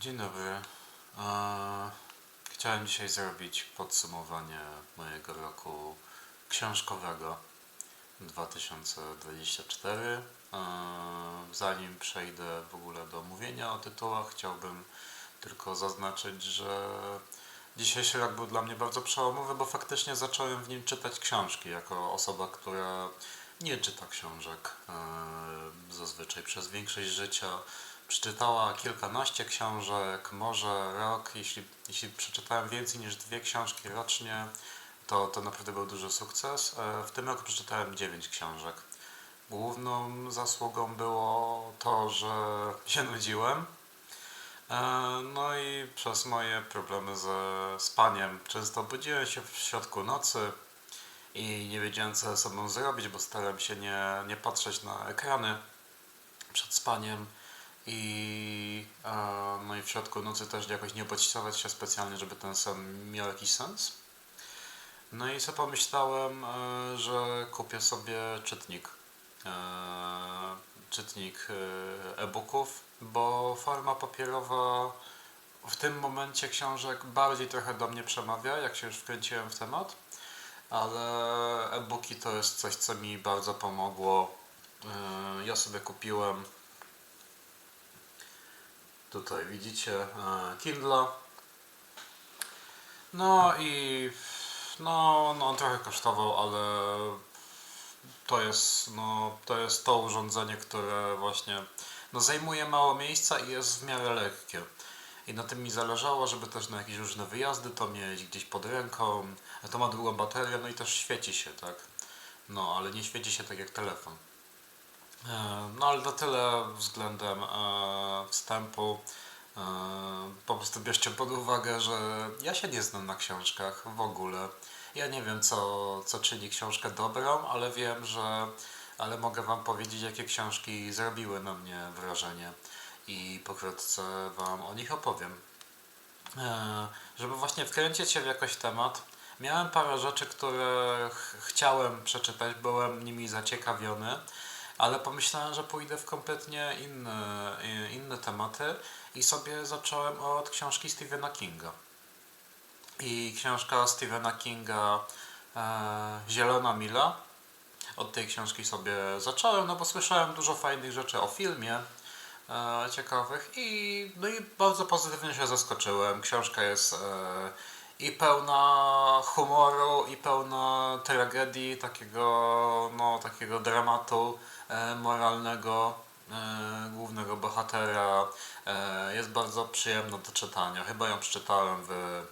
Dzień dobry. Chciałem dzisiaj zrobić podsumowanie mojego roku książkowego 2024. Eee, Zanim przejdę w ogóle do mówienia o tytułach, chciałbym tylko zaznaczyć, że dzisiejszy rok był dla mnie bardzo przełomowy, bo faktycznie zacząłem w nim czytać książki jako osoba, która nie czyta książek eee, zazwyczaj przez większość życia. Przeczytała kilkanaście książek, może rok. Jeśli, jeśli przeczytałem więcej niż dwie książki rocznie, to, to naprawdę był duży sukces. E, W tym roku przeczytałem dziewięć książek. Główną zasługą było to, że się nudziłem. E, No i przez moje problemy ze spaniem często budziłem się w środku nocy i nie wiedziałem co ze sobą zrobić, bo starałem się nie, nie patrzeć na ekrany przed spaniem i, no i w środku nocy też jakoś nie bodźcować się specjalnie, żeby ten sen miał jakiś sens. No i sobie pomyślałem, e, że kupię sobie czytnik. E, czytnik e, e-booków, bo forma papierowa w tym momencie książek bardziej trochę do mnie przemawia, jak się już wkręciłem w temat, ale e-booki to jest coś, co mi bardzo pomogło. Ja sobie kupiłem Tutaj widzicie e, Kindle. No i no, no on trochę kosztował, ale to jest, no, to jest to urządzenie, które właśnie no, zajmuje mało miejsca i jest w miarę lekkie. I na tym mi zależało, żeby też na jakieś różne wyjazdy to mieć gdzieś pod ręką. To ma długą baterię, no i też świeci się, tak? No, ale nie świeci się tak jak telefon. E, No ale to tyle względem e, wstępu. E, po prostu bierzcie pod uwagę, że ja się nie znam na książkach w ogóle. Ja nie wiem, co, co czyni książkę dobrą, ale wiem, że. Ale mogę Wam powiedzieć, jakie książki zrobiły na mnie wrażenie i pokrótce Wam o nich opowiem. Żeby właśnie wkręcić się w jakoś temat, miałem parę rzeczy, które ch- chciałem przeczytać, byłem nimi zaciekawiony, ale pomyślałem, że pójdę w kompletnie inne, inne tematy i sobie zacząłem od książki Stephena Kinga. I książka Stephena Kinga e, Zielona Mila. Od tej książki sobie zacząłem, no bo słyszałem dużo fajnych rzeczy o filmie e, ciekawych i, no i bardzo pozytywnie się zaskoczyłem. Książka jest e, i pełna humoru, i pełna tragedii, takiego, no, takiego dramatu e, moralnego e, głównego bohatera. E, jest bardzo przyjemna do czytania. Chyba ją przeczytałem w,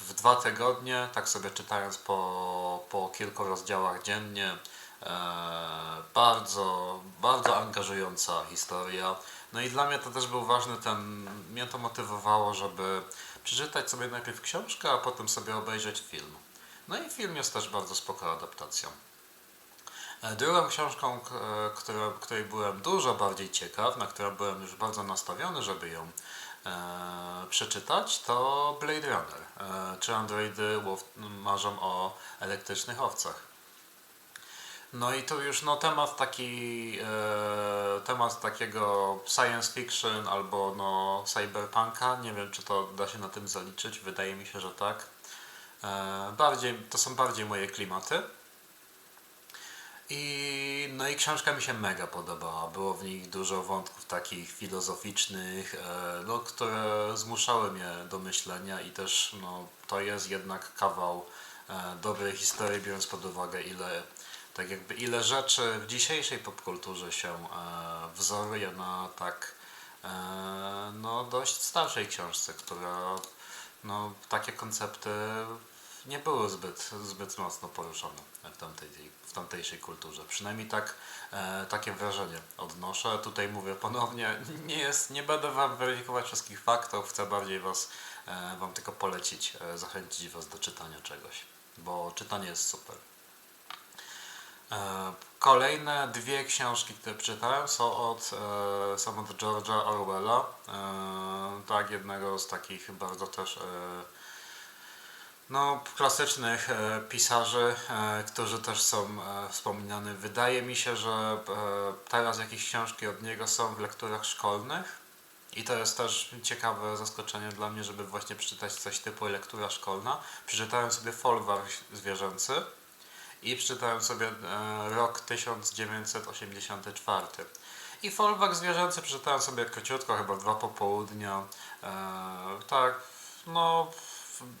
w dwa tygodnie, tak sobie czytając po, po kilku rozdziałach dziennie. E, bardzo, bardzo angażująca historia. No i dla mnie to też był ważny ten, mnie to motywowało, żeby przeczytać sobie najpierw książkę, a potem sobie obejrzeć film. No i film jest też bardzo spoko adaptacją. E, Drugą książką, e, która, której byłem dużo bardziej ciekaw, na którą byłem już bardzo nastawiony, żeby ją e, przeczytać, to Blade Runner. E, czy androidy marzą o elektrycznych owcach. No i tu już no, temat taki, e, temat takiego science fiction albo no, cyberpunka. Nie wiem, czy to da się na tym zaliczyć. Wydaje mi się, że tak. E, bardziej, to są bardziej moje klimaty. I, no i książka mi się mega podobała. Było w nich dużo wątków takich filozoficznych, e, no, które zmuszały mnie do myślenia i też no, to jest jednak kawał e, dobrej historii, biorąc pod uwagę ile, tak jakby ile rzeczy w dzisiejszej popkulturze się e, wzoruje na tak e, no, dość starszej książce, która no, takie koncepty nie były zbyt, zbyt mocno poruszone w, tamtej, w tamtejszej kulturze. Przynajmniej tak, e, takie wrażenie odnoszę. Tutaj mówię ponownie, nie, jest, nie będę Wam weryfikować wszystkich faktów, chcę bardziej was, e, Wam tylko polecić, e, zachęcić Was do czytania czegoś, bo czytanie jest super. E, Kolejne dwie książki, które przeczytałem są od, e, są od George'a Orwella. E, tak, jednego z takich bardzo też no, klasycznych pisarzy, którzy też są wspominani. Wydaje mi się, że teraz jakieś książki od niego są w lekturach szkolnych I to jest też ciekawe zaskoczenie dla mnie, żeby właśnie przeczytać coś typu lektura szkolna. Przeczytałem sobie folwark zwierzęcy i przeczytałem sobie e, rok 1984. I folwark zwierzęcy przeczytałem sobie króciutko, chyba dwa popołudnia. E, tak, no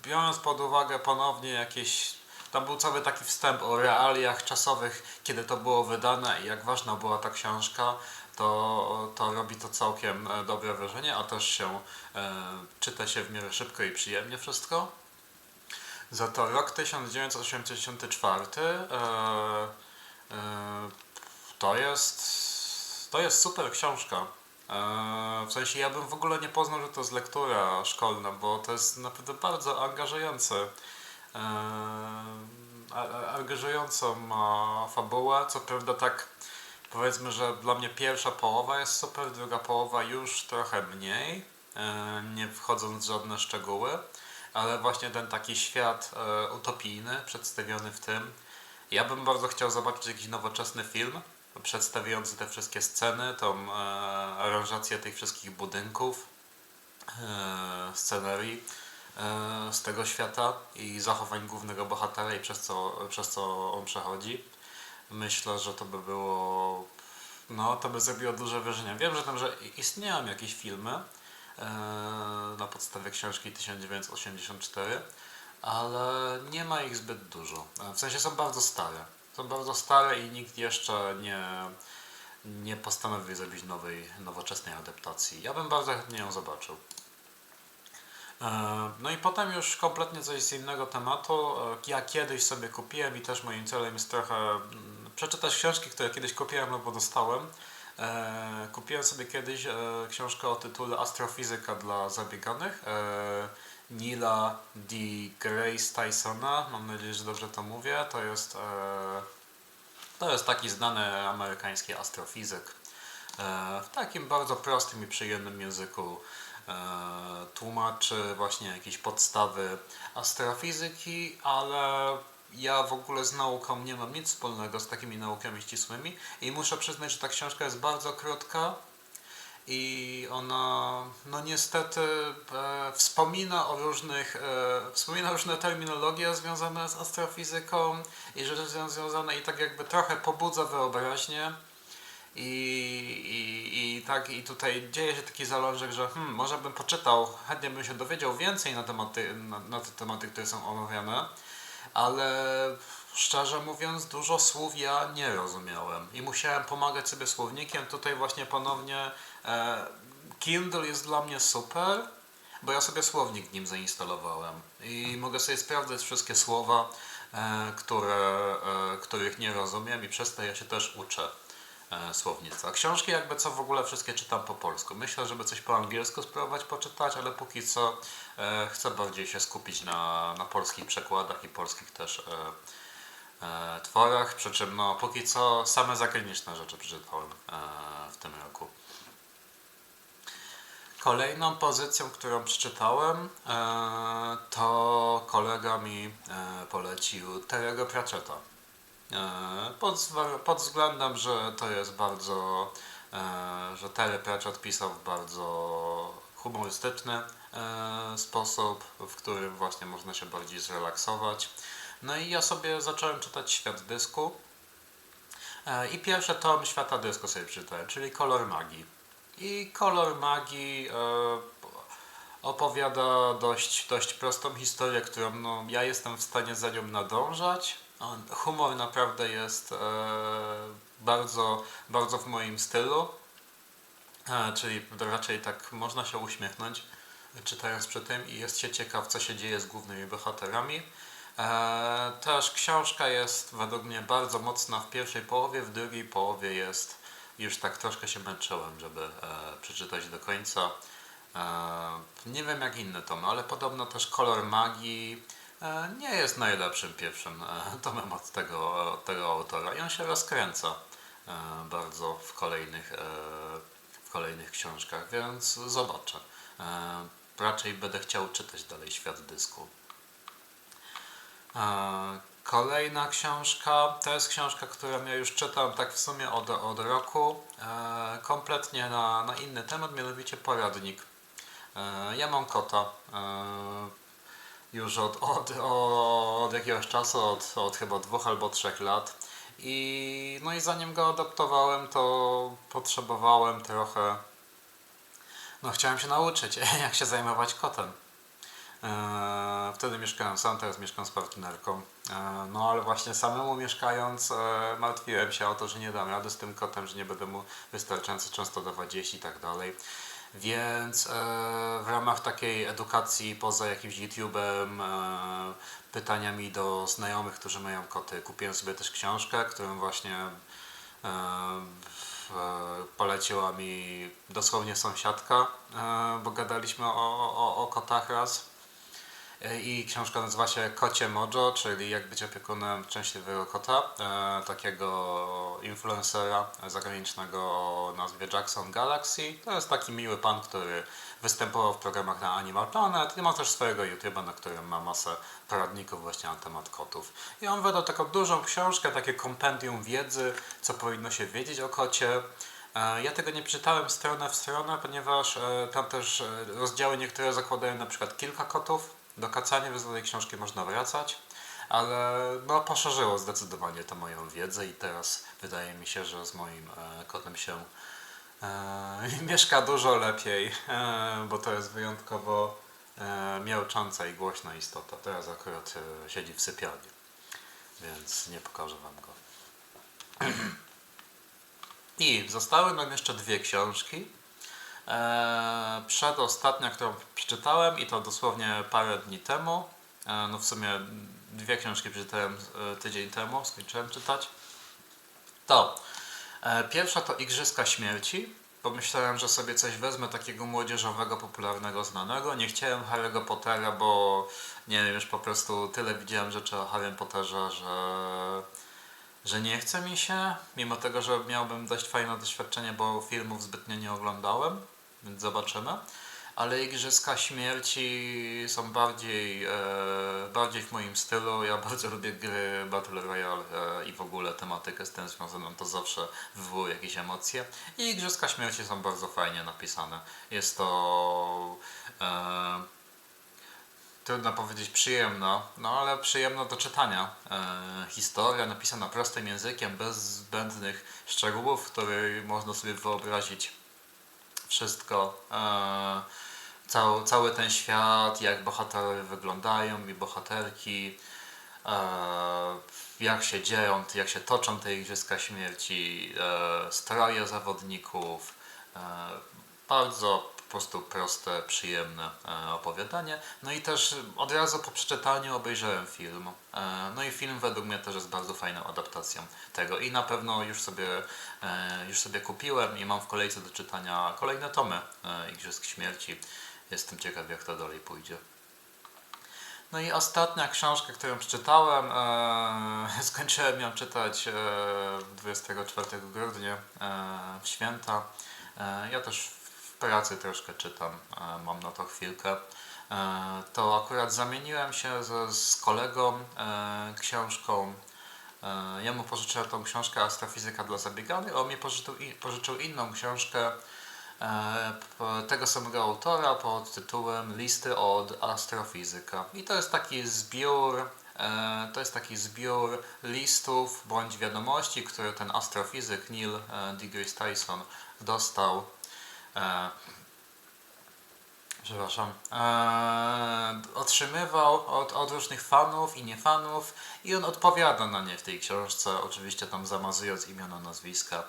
biorąc pod uwagę ponownie jakieś tam był cały taki wstęp o realiach czasowych, kiedy to było wydane i jak ważna była ta książka, to, to robi to całkiem e, dobre wrażenie, a też się e, czyta się w miarę szybko i przyjemnie wszystko. Za to rok 1984 e, e, to jest to jest super książka. E, w sensie ja bym w ogóle nie poznał, że to jest lektura szkolna, bo to jest naprawdę bardzo angażujące. Angażującą fabułę, co prawda tak powiedzmy, że dla mnie pierwsza połowa jest super, druga połowa już trochę mniej, nie wchodząc w żadne szczegóły, ale właśnie ten taki świat e, utopijny przedstawiony w tym. Ja bym bardzo chciał zobaczyć jakiś nowoczesny film przedstawiający te wszystkie sceny, tą e, aranżację tych wszystkich budynków, e, scenerii z tego świata i zachowań głównego bohatera i przez co, przez co on przechodzi. Myślę, że to by było. No, to by zrobiło duże wrażenie. Wiem, że tam, że istnieją jakieś filmy na podstawie książki 1984, ale nie ma ich zbyt dużo. W sensie są bardzo stare. Są bardzo stare i nikt jeszcze nie, nie postanowił zrobić nowej, nowoczesnej adaptacji. Ja bym bardzo chętnie ją zobaczył. E, No i potem już kompletnie coś z innego tematu. E, Ja kiedyś sobie kupiłem i też moim celem jest trochę mm, przeczytać książki, które kiedyś kupiłem albo dostałem. E, Kupiłem sobie kiedyś e, książkę o tytule Astrofizyka dla zabieganych e, Nila D. Grace Tysona. Mam nadzieję, że dobrze to mówię. To jest, to jest taki znany amerykański astrofizyk. W takim bardzo prostym i przyjemnym języku tłumaczy właśnie jakieś podstawy astrofizyki, ale ja w ogóle z nauką nie mam nic wspólnego z takimi naukami ścisłymi i muszę przyznać, że ta książka jest bardzo krótka i ona no niestety e, wspomina o różnych e, wspomina różne terminologie związane z astrofizyką i rzeczy związane i tak jakby trochę pobudza wyobraźnię. I, i, i tak i tutaj dzieje się taki zalążek, że hmm, może bym poczytał, chętnie bym się dowiedział więcej na, tematy, na, na te tematy, które są omawiane, ale szczerze mówiąc dużo słów ja nie rozumiałem. I musiałem pomagać sobie słownikiem. Tutaj właśnie ponownie e, Kindle jest dla mnie super, bo ja sobie słownik nim zainstalowałem. I mogę sobie sprawdzać wszystkie słowa, e, które, e, których nie rozumiem i przez to ja się też uczę słownictwa. Książki jakby co w ogóle wszystkie czytam po polsku. Myślę, żeby coś po angielsku spróbować poczytać, ale póki co e, chcę bardziej się skupić na, na polskich przekładach i polskich też e, e, tworach, przy czym no póki co same zagraniczne rzeczy przeczytałem e, w tym roku. Kolejną pozycją, którą przeczytałem, e, to kolega mi e, polecił Terego Pratchetta. E, pod, pod względem, że to jest bardzo, e, że Terry Pratchett pisał w bardzo humorystyczny e, sposób, w którym właśnie można się bardziej zrelaksować. No i ja sobie zacząłem czytać Świat Dysku i pierwszy tom Świata Dysku sobie przeczytałem, czyli Kolor Magii. I Kolor Magii opowiada dość, dość prostą historię, którą no, ja jestem w stanie za nią nadążać. Humor naprawdę jest e, bardzo, bardzo w moim stylu, e, czyli raczej tak można się uśmiechnąć czytając przy tym i jest się ciekaw, co się dzieje z głównymi bohaterami. E, też książka jest według mnie bardzo mocna w pierwszej połowie, w drugiej połowie jest już tak troszkę się męczyłem, żeby przeczytać do końca. Nie wiem jak inne tomy, ale podobno też Kolor Magii nie jest najlepszym pierwszym e, tomem od tego, od tego autora i on się rozkręca e, bardzo w kolejnych, e, w kolejnych książkach, więc zobaczę. E, raczej będę chciał czytać dalej Świat Dysku. E, Kolejna książka, to jest książka, którą ja już czytam tak w sumie od, od roku, e, kompletnie na, na inny temat, mianowicie poradnik. E, ja mam kota e, już od, od, od jakiegoś czasu, od, od chyba dwóch albo trzech lat. I, no i zanim go adoptowałem, to potrzebowałem trochę, no chciałem się nauczyć, jak się zajmować kotem. Eee, Wtedy mieszkałem sam, teraz mieszkam z partnerką. Eee, No ale właśnie samemu mieszkając e, martwiłem się o to, że nie dam rady z tym kotem, że nie będę mu wystarczająco często dawać jeść i tak dalej. Więc e, w ramach takiej edukacji poza jakimś YouTube'em, e, pytaniami do znajomych, którzy mają koty, kupiłem sobie też książkę, którą właśnie e, poleciła mi dosłownie sąsiadka, bo gadaliśmy o, o, o kotach raz. E, I książka nazywa się Kocie Mojo, czyli jak być opiekunem szczęśliwego kota, e, takiego influencera zagranicznego o nazwie Jackson Galaxy. To jest taki miły pan, który występował w programach na Animal Planet i ma też swojego YouTube'a, na którym ma masę poradników właśnie na temat kotów. I on wydał taką dużą książkę, takie kompendium wiedzy, co powinno się wiedzieć o kocie. E, Ja tego nie czytałem stronę w stronę, ponieważ tam też rozdziały niektóre zakładają na przykład kilka kotów. Do kacania tej książki można wracać, ale no, poszerzyło zdecydowanie to moją wiedzę i teraz wydaje mi się, że z moim e, kotem się e, mieszka dużo lepiej, e, bo to jest wyjątkowo e, miaucząca i głośna istota. Teraz akurat e, siedzi w sypialni, więc nie pokażę Wam go. I zostały nam jeszcze dwie książki. Eee, przedostatnia, którą przeczytałem i to dosłownie parę dni temu. Eee, no w sumie dwie książki przeczytałem e, tydzień temu, skończyłem czytać. To e, pierwsza to Igrzyska Śmierci. Pomyślałem, że sobie coś wezmę takiego młodzieżowego, popularnego, znanego. Nie chciałem Harry'ego Pottera, bo nie wiem, już po prostu tyle widziałem rzeczy o Harrym Potterze, że że nie chce mi się, mimo tego, że miałbym dość fajne doświadczenie, bo filmów zbytnio nie oglądałem, więc zobaczymy. Ale Igrzyska Śmierci są bardziej, e, bardziej w moim stylu. Ja bardzo lubię gry Battle Royale e, i w ogóle tematykę z tym związaną, to zawsze wywołuje jakieś emocje. I Igrzyska Śmierci są bardzo fajnie napisane. Jest to... E, trudno powiedzieć przyjemno, no ale przyjemno do czytania. E, historia napisana prostym językiem, bez zbędnych szczegółów, w której można sobie wyobrazić wszystko. E, cały, cały ten świat, jak bohaterowie wyglądają i bohaterki, e, jak się dzieją, jak się toczą te Igrzyska Śmierci, e, stroje zawodników. E, bardzo po prostu proste, przyjemne e, opowiadanie. No i też od razu po przeczytaniu obejrzałem film. E, no i film według mnie też jest bardzo fajną adaptacją tego i na pewno już sobie, e, już sobie kupiłem i mam w kolejce do czytania kolejne tomy Igrzysk Śmierci. Jestem ciekaw jak to dalej pójdzie. No i ostatnia książka, którą przeczytałem, e, skończyłem ją czytać e, 24 grudnia e, w święta. E, ja też pracy troszkę czytam, e, mam na to chwilkę. E, to akurat zamieniłem się z, z kolegą e, książką. Ja mu pożyczyłem tą książkę Astrofizyka dla zabieganych, a on mi pożyczył, pożyczył inną książkę tego samego autora pod tytułem Listy od astrofizyka. I to jest taki zbiór, to jest taki zbiór listów bądź wiadomości, które ten astrofizyk Neil deGrasse Tyson dostał. E, przepraszam, e, otrzymywał od, od różnych fanów i niefanów i on odpowiada na nie w tej książce, oczywiście tam zamazując imiona, nazwiska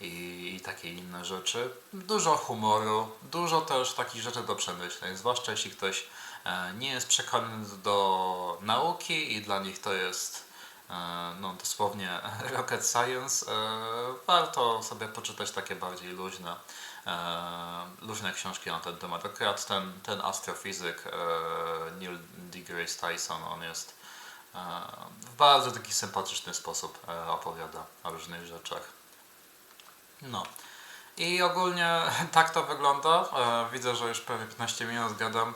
i, i takie inne rzeczy. Dużo humoru, dużo też takich rzeczy do przemyśleń, zwłaszcza jeśli ktoś e, nie jest przekonany do nauki i dla nich to jest e, no, dosłownie rocket science. E, warto sobie poczytać takie bardziej luźne, e, luźne książki na ten temat. Akurat ten, ten astrofizyk e, Neil deGrasse Tyson, on jest e, w bardzo taki sympatyczny sposób e, opowiada o różnych rzeczach. No. I ogólnie tak to wygląda. Widzę, że już prawie 15 minut gadam,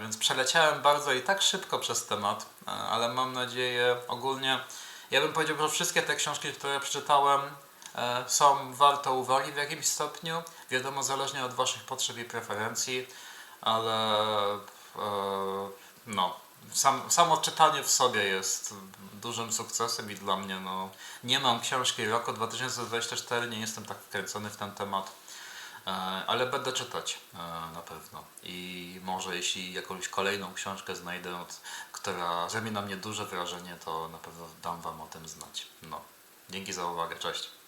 więc przeleciałem bardzo i tak szybko przez temat, ale mam nadzieję ogólnie, ja bym powiedział, że wszystkie te książki, które przeczytałem są warte uwagi w jakimś stopniu. Wiadomo, zależnie od Waszych potrzeb i preferencji, ale e, no, sam, samo czytanie w sobie jest dużym sukcesem i dla mnie no, nie mam książki roku 2024, nie jestem tak wkręcony w ten temat, e, ale będę czytać e, na pewno i może jeśli jakąś kolejną książkę znajdę, która zrobi na mnie duże wrażenie, to na pewno dam Wam o tym znać. No, dzięki za uwagę, cześć.